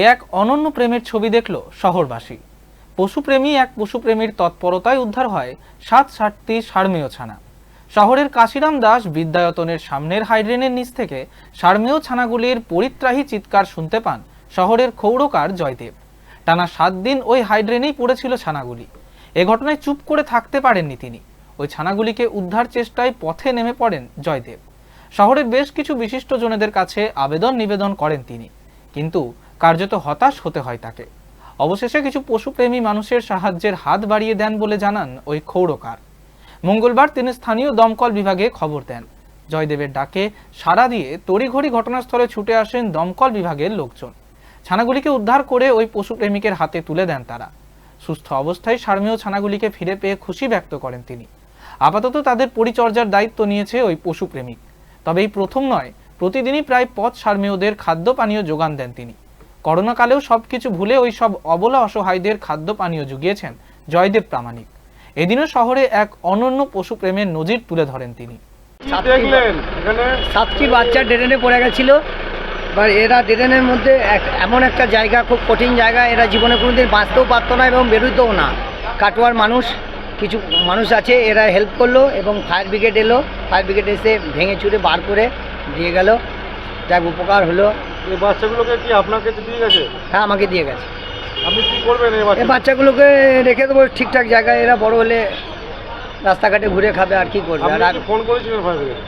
এ এক অনন্য প্রেমের ছবি দেখল শহরবাসী। পশুপ্রেমী এক পশুপ্রেমীর তৎপরতায় উদ্ধার হয় সাত ষাটটি সারমেয় ছানা। শহরের কাশিরাম দাস বিদ্যায়তনের সামনের হাইড্রেনের নিচ থেকে সারমেয় ছানাগুলির পরিত্রাহী চিৎকার শুনতে পান শহরের খৌড়কার জয়দেব। টানা সাত দিন ওই হাইড্রেনেই পড়েছিল ছানাগুলি। এ ঘটনায় চুপ করে থাকতে পারেননি তিনি। ওই ছানাগুলিকে উদ্ধার চেষ্টায় পথে নেমে পড়েন জয়দেব। শহরের বেশ কিছু বিশিষ্ট জনেদের কাছে আবেদন নিবেদন করেন তিনি। কিন্তু কার্যত হতাশ হতে হয় তাকে। অবশেষে কিছু পশুপ্রেমী মানুষের সাহায্যের হাত বাড়িয়ে দেন বলে জানান ওই খৌড়কার মঙ্গলবার তিনি স্থানীয় দমকল বিভাগে খবর দেন। জয়দেবের ডাকে সাড়া দিয়ে তড়িঘড়ি ঘটনাস্থলে ছুটে আসেন দমকল বিভাগের লোকজন। ছানাগুলিকে উদ্ধার করে ওই পশুপ্রেমিকের হাতে তুলে দেন তারা। সুস্থ অবস্থায় সারমেয় ছানাগুলিকে ফিরে পেয়ে খুশি ব্যক্ত করেন তিনি। আপাতত তাদের পরিচর্যার দায়িত্ব নিয়েছে ওই পশুপ্রেমিক। তবে এই প্রথম নয়, প্রতিদিনই প্রায় পথ সারমেয়দের খাদ্য পানীয় যোগান দেন তিনি। করোনাকালেও সব কিছু ভুলে ওই সব অবলা অসহায়দের খাদ্য পানীয় জুগিয়েছেন জয়দেব প্রামাণিক। এদিনও শহরে এক অনন্য পশুপ্রেমের নজির তুলে ধরেন তিনি। কি দেখলেন। এখানে সাতটি বাচ্চা ড্রেনে পড়ে গেছিল। এবার এরা ড্রেনের মধ্যে এক- এমন একটা জায়গা খুব কঠিন জায়গা এরা জীবনে কোনোদিন বাঁচতেও পারতো না এবং বেরোতেও না। কাটোয়ার মানুষ কিছু মানুষ আছে এরা হেল্প করল এবং ফায়ার ব্রিগেড এলো। ফায়ার ব্রিগেড এসে ভেঙে চুরে বার করে দিয়ে গেল। যাক উপকার হলো। এই বাচ্চাগুলোকে কি আপনার কাছে দিয়ে গেছে? হ্যাঁ আমাকে দিয়ে গেছে। আপনি কি করবেন এই এই বাচ্চাগুলোকে রেখে দেবো ঠিকঠাক জায়গায় এরা বড় হলে রাস্তাঘাটে ঘুরে খাবে আর কি করবে? আর ফোন করেছিলেন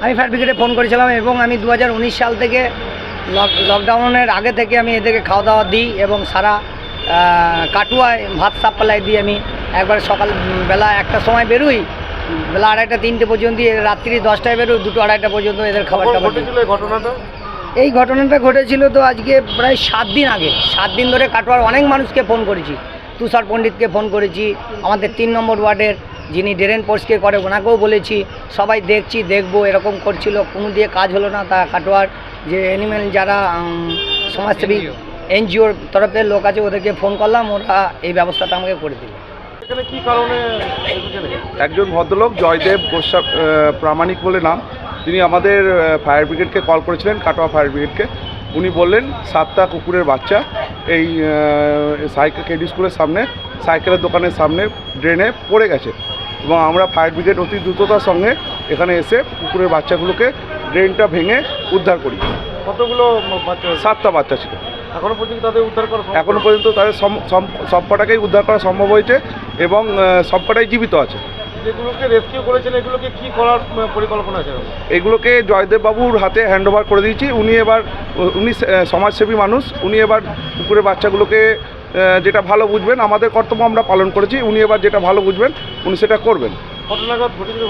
আমি ফায়ার ব্রিগেডে ফোন করেছিলাম এবং আমি দু হাজার উনিশ সাল থেকে লক লকডাউনের আগে থেকে আমি এদেরকে খাওয়া দাওয়া দিই এবং সারা কাটুয়ায় ভাত সাপ্লাই দিই আমি। একবার সকাল বেলা একটা সময় বেরোই বেলা আড়াইটা তিনটে পর্যন্ত রাত্রি দশটায় বেরোই দুটো আড়াইটা পর্যন্ত এদের খাবার টাবার দিই। ঘটেছিল এই ঘটনাটা? এই ঘটনাটা ঘটেছিল তো আজকে প্রায় সাত দিন আগে। সাত দিন ধরে কাটোয়ার অনেক মানুষকে ফোন করেছি। তুষার পণ্ডিতকে ফোন করেছি আমাদের তিন নম্বর ওয়ার্ডের যিনি ড্রেন পোস্টকে করে ওনাকেও বলেছি সবাই দেখছি দেখব এরকম করছিল কোনো দিয়ে কাজ হলো না। তা কাটোয়ার যে অ্যানিম্যাল যারা সমাজসেবী এনজিওর তরফের লোক আছে ওদেরকে ফোন করলাম ওরা এই ব্যবস্থাটা আমাকে করে দিল। কি একজন ভদ্রলোক জয়দেব গোস্বা প্রামাণিক বলে নাম। তিনি আমাদের ফায়ার ব্রিগেডকে কল করেছিলেন কাটোয়া ফায়ার ব্রিগেডকে উনি বললেন সাতটা কুকুরের বাচ্চা এই সাইকেল কেডি স্কুলের সামনে সাইকেলের দোকানের সামনে ড্রেনে পড়ে গেছে। এবং আমরা ফায়ার ব্রিগেড অতি দ্রুততার সঙ্গে এখানে এসে কুকুরের বাচ্চাগুলোকে ড্রেনটা ভেঙে উদ্ধার করি। কতগুলো বাচ্চা সাতটা বাচ্চা ছিল। এখনও পর্যন্ত তাদের উদ্ধার করা? এখনও পর্যন্ত তাদের সবকটাকেই উদ্ধার করা সম্ভব হয়েছে এবং সবকটাই জীবিত আছে। যেগুলোকে রেস্কিউ করেছেন এগুলোকে কি করার পরিকল্পনা আছে? এগুলোকে জয়দেব বাবুর হাতে হ্যান্ডওভার করে দিয়েছি। উনি এবার উনি সমাজসেবী মানুষ। উনি এবার পুকুরের বাচ্চাগুলোকে যেটা ভালো বুঝবেন আমাদের কর্তব্য আমরা পালন করেছি। উনি এবার যেটা ভালো বুঝবেন উনি সেটা করবেন। ঘটেছিল?